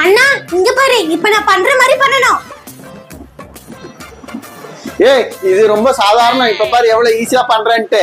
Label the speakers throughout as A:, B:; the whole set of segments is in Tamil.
A: அண்ணா இங்க பாரு இப்ப நான் பண்ற மாதிரி பண்ணணும்.
B: ஏய் இது ரொம்ப சாதாரணம். இப்ப பாரு எவ்வளவு ஈஸியா பண்றேன்ட்டு.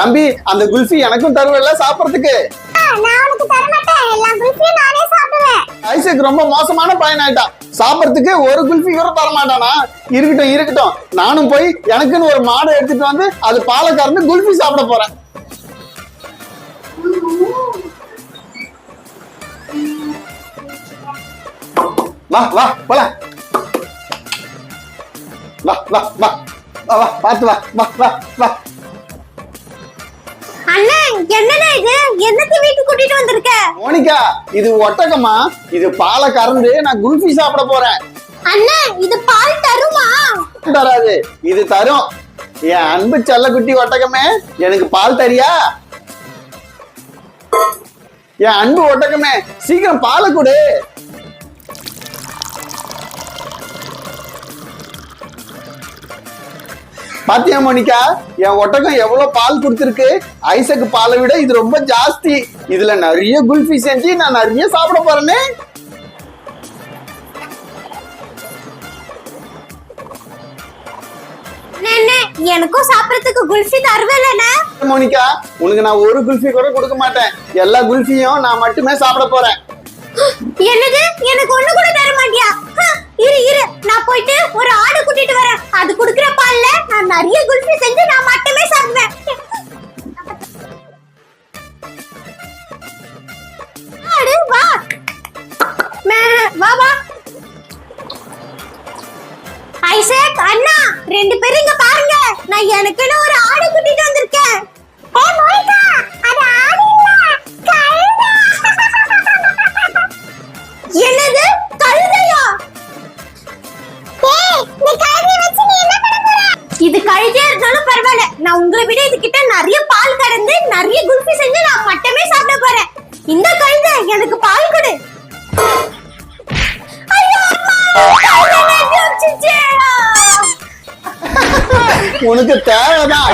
A: தம்பி அந்த குல்ஃபி
B: எனக்கும் தருவல்ல சாப்பிடறதுக்கு? ஐசக் ரொம்ப மோசமான பையன் ஆயிட்டான் சாப்பிடறதுக்கு ஒரு குல்ஃபி கூட தர மாட்டானா இருக்கட்டும் இருக்கட்டும். நானும் போய் எனக்குன்னு ஒரு மாடை எடுத்துட்டு வந்து அது பாலை கறந்து குல்ஃபி சாப்பிட போறேன். வா வா போலாம். வா வா வா. வா வா பார்த்து வா. வா வா வா.
A: அண்ணன் என்னண்ணா இது? என்னத்தை கூட்டிட்டு வந்திருக்க?
B: மோனிகா இது ஒட்டகமா இது பாலை கறந்து நான் குல்ஃபி சாப்பிட போறேன்.
A: அண்ணன் இது பால் தருமா?
B: தராது. இது தரும். என் அன்பு செல்லக்குட்டி ஒட்டகமே எனக்கு பால் தரியா? என் அன்பு ஒட்டகமே சீக்கிரம் பாலை கொடு. பாத்தியா மோனிகா? என் ஒட்டகம் எவ்வளவு பால் கொடுத்திருக்கு? ஐசக்கு பாலை விட இது ரொம்ப ஜாஸ்தி. இதுல நிறைய குல்ஃபி செஞ்சு நான் நிறைய சாப்பிட போறேனே.
A: எனக்கும் சாப்பிடறதுக்கு குல்ஃபி தருவலண்ணே.
B: மோனிகா உனக்கு நான் ஒரு குல்ஃபி கூட கொடுக்க மாட்டேன். எல்லா குல்ஃபியும் நான் மட்டுமே சாப்பிட போறேன்.
A: என்னது? எனக்கு ஒண்ணு கூட தர மாட்டியா? இரு இரு. நான் போயிட்டு ஒரு ஆடு கூட்டிட்டு வரேன். அது குடுக்குற பால்ல நான் நிறைய குல்ஃபி செஞ்சு நான் மட்டுமே சாப்பிடுவேன். ஆடு வா. வா வா. ஐசக் அண்ணா ரெண்டு பேரும் இங்க பாருங்க. நான் எனக்குன்னு ஒரு ஆடு கூட்டிட்டு வந்திருக்கேன். ஏ மோனிகா இது கழுதியா இருந்தாலும் பரவாயில்ல. நான் உங்களை விட இது கிட்ட நிறைய பால் கறந்து நிறைய குல்ஃபி செஞ்சு நான் மட்டுமே சாப்பிட போறேன். இந்த கழுத எனக்கு பால் கொடு.
B: உனக்கு தேவைதான்.